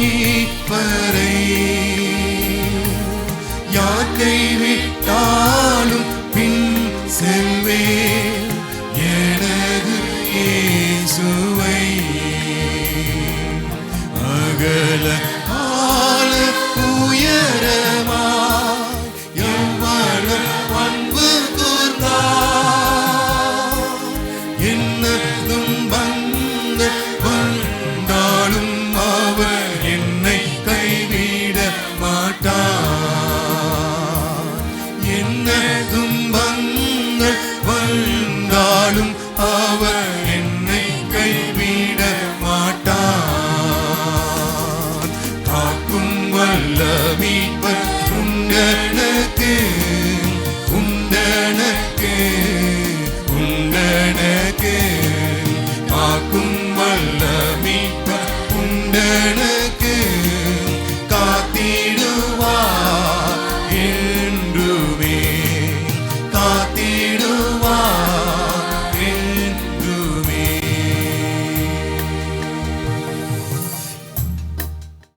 மீட்பரை யார் கைவிட்டாலும் பின் செல்வே எனது இயேசுவை. அகல ஆள உயரமா எவ்வளவு அன்பு கூர்ந்தா என்ன நாளும் அவர் என்னை கைவிட மாட்டான். காக்கும் வல்ல மீட்பர் உண்டனக்கு உண்டனக்கு உண்டன